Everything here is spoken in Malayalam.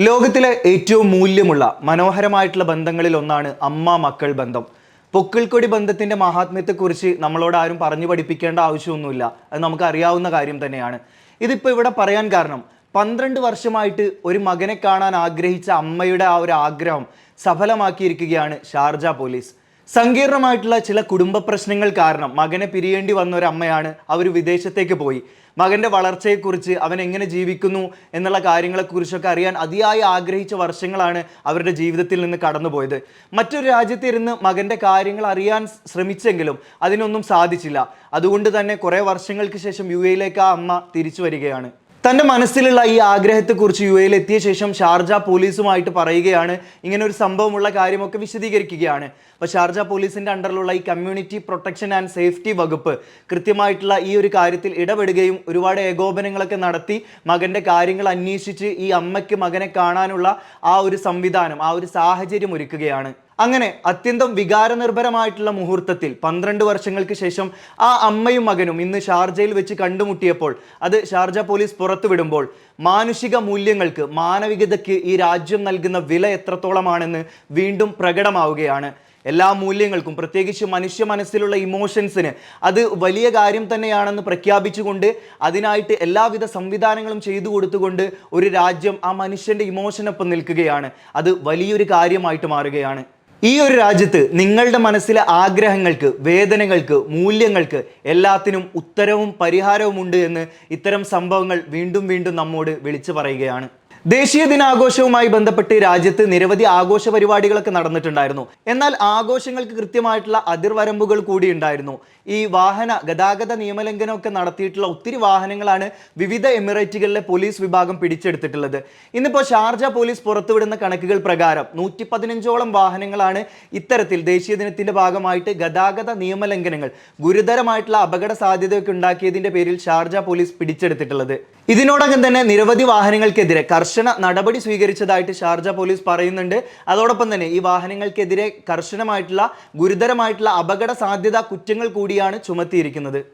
ലോകത്തിലെ ഏറ്റവും മൂല്യമുള്ള മനോഹരമായിട്ടുള്ള ബന്ധങ്ങളിൽ ഒന്നാണ് അമ്മ മക്കൾ ബന്ധം. പൊക്കിൾക്കൊടി ബന്ധത്തിന്റെ മഹാത്മ്യത്തെക്കുറിച്ച് നമ്മളോട് ആരും പറഞ്ഞു പഠിപ്പിക്കേണ്ട ആവശ്യമൊന്നുമില്ല. അത് നമുക്ക് അറിയാവുന്ന കാര്യം തന്നെയാണ്. ഇതിപ്പോൾ ഇവിടെ പറയാൻ കാരണം പന്ത്രണ്ട് വർഷമായിട്ട് ഒരു മകനെ കാണാൻ ആഗ്രഹിച്ച അമ്മയുടെ ആ ഒരു ആഗ്രഹം സഫലമാക്കിയിരിക്കുകയാണ് ഷാർജ പോലീസ്. സങ്കീർണമായിട്ടുള്ള ചില കുടുംബ പ്രശ്നങ്ങൾ കാരണം മകനെ പിരിയേണ്ടി വന്ന ഒരു അമ്മയാണ് അവർ വിദേശത്തേക്ക് പോയി. മകന്റെ വളർച്ചയെക്കുറിച്ച് അവൻ എങ്ങനെ ജീവിക്കുന്നു എന്നുള്ള കാര്യങ്ങളെക്കുറിച്ചൊക്കെ അറിയാൻ അതിയായി ആഗ്രഹിച്ച വർഷങ്ങളാണ് അവരുടെ ജീവിതത്തിൽ നിന്ന് കടന്നുപോയത്. മറ്റൊരു രാജ്യത്തിരുന്ന് മകന്റെ കാര്യങ്ങൾ അറിയാൻ ശ്രമിച്ചെങ്കിലും അതിനൊന്നും സാധിച്ചില്ല. അതുകൊണ്ട് തന്നെ കുറേ വർഷങ്ങൾക്ക് ശേഷം യു എയിലേക്ക് ആ അമ്മ തിരിച്ചു വരികയാണ്. തന്റെ മനസ്സിലുള്ള ഈ ആഗ്രഹത്തെക്കുറിച്ച് യു എയിൽ എത്തിയ ശേഷം ഷാർജ പോലീസുമായിട്ട് പറയുകയാണ്. ഇങ്ങനെ ഒരു സംഭവമുള്ള കാര്യമൊക്കെ വിശദീകരിക്കുകയാണ്. അപ്പോൾ ഷാർജ പോലീസിന്റെ അണ്ടറിലുള്ള ഈ കമ്മ്യൂണിറ്റി പ്രൊട്ടക്ഷൻ ആൻഡ് സേഫ്റ്റി വകുപ്പ് കൃത്യമായിട്ടുള്ള ഈ ഒരു കാര്യത്തിൽ ഇടപെടുകയും ഒരുപാട് ഏകോപനങ്ങളൊക്കെ നടത്തി മകന്റെ കാര്യങ്ങൾ അന്വേഷിച്ച് ഈ അമ്മയ്ക്ക് മകനെ കാണാനുള്ള ആ ഒരു സംവിധാനം ആ ഒരു സാഹചര്യം ഒരുക്കുകയാണ്. അങ്ങനെ അത്യന്തം വികാരനിർഭരമായിട്ടുള്ള മുഹൂർത്തത്തിൽ പന്ത്രണ്ട് വർഷങ്ങൾക്ക് ശേഷം ആ അമ്മയും മകനും ഇന്ന് ഷാർജയിൽ വെച്ച് കണ്ടുമുട്ടിയപ്പോൾ അത് ഷാർജ പോലീസ് പുറത്തുവിടുമ്പോൾ മാനുഷിക മൂല്യങ്ങൾക്ക് മാനവികതയ്ക്ക് ഈ രാജ്യം നൽകുന്ന വില എത്രത്തോളമാണെന്ന് വീണ്ടും പ്രകടമാവുകയാണ്. എല്ലാ മൂല്യങ്ങൾക്കും പ്രത്യേകിച്ച് മനുഷ്യ മനസ്സിലുള്ള ഇമോഷൻസിന് അത് വലിയ കാര്യം തന്നെയാണെന്ന് പ്രഖ്യാപിച്ചുകൊണ്ട് അതിനായിട്ട് എല്ലാവിധ സംവിധാനങ്ങളും ചെയ്തു കൊടുത്തുകൊണ്ട് ഒരു രാജ്യം ആ മനുഷ്യന്റെ ഇമോഷനൊപ്പം നിൽക്കുകയാണ്. അത് വലിയൊരു കാര്യമായിട്ട് മാറുകയാണ്. ഈ ഒരു രാജ്യത്ത് നിങ്ങളുടെ മനസ്സിലെ ആഗ്രഹങ്ങൾക്ക് വേദനകൾക്ക് മൂല്യങ്ങൾക്ക് എല്ലാത്തിനും ഉത്തരവും പരിഹാരവും ഉണ്ട് എന്ന് ഇത്തരം സംഭവങ്ങൾ വീണ്ടും വീണ്ടും നമ്മോട് വിളിച്ചു പറയുകയാണ്. ദേശീയ ദിനാഘോഷവുമായി ബന്ധപ്പെട്ട് രാജ്യത്ത് നിരവധി ആഘോഷ പരിപാടികളൊക്കെ നടന്നിട്ടുണ്ടായിരുന്നു. എന്നാൽ ആഘോഷങ്ങൾക്ക് കൃത്യമായിട്ടുള്ള അതിർവരമ്പുകൾ കൂടി ഉണ്ടായിരുന്നു. ഈ വാഹന ഗതാഗത നിയമലംഘനമൊക്കെ നടത്തിയിട്ടുള്ള ഒത്തിരി വാഹനങ്ങളാണ് വിവിധ എമിറേറ്റുകളിലെ പോലീസ് വിഭാഗം പിടിച്ചെടുത്തിട്ടുള്ളത്. ഇന്നിപ്പോൾ ഷാർജ പോലീസ് പുറത്തുവിടുന്ന കണക്കുകൾ പ്രകാരം നൂറ്റി പതിനഞ്ചോളം വാഹനങ്ങളാണ് ഇത്തരത്തിൽ ദേശീയ ദിനത്തിന്റെ ഭാഗമായിട്ട് ഗതാഗത നിയമലംഘനങ്ങൾ ഗുരുതരമായിട്ടുള്ള അപകട സാധ്യതയൊക്കെ ഉണ്ടാക്കിയതിന്റെ പേരിൽ ഷാർജ പോലീസ് പിടിച്ചെടുത്തിട്ടുള്ളത്. ഇതിനോടകം തന്നെ നിരവധി വാഹനങ്ങൾക്കെതിരെ കർശന നടപടി സ്വീകരിച്ചതായിട്ട് ഷാർജ പോലീസ് പറയുന്നുണ്ട്. അതോടൊപ്പം തന്നെ ഈ വാഹനങ്ങൾക്കെതിരെ കർശനമായിട്ടുള്ള ഗുരുതരമായിട്ടുള്ള അപകട സാധ്യതാ കുറ്റങ്ങൾ കൂടിയാണ് ചുമത്തിയിരിക്കുന്നത്.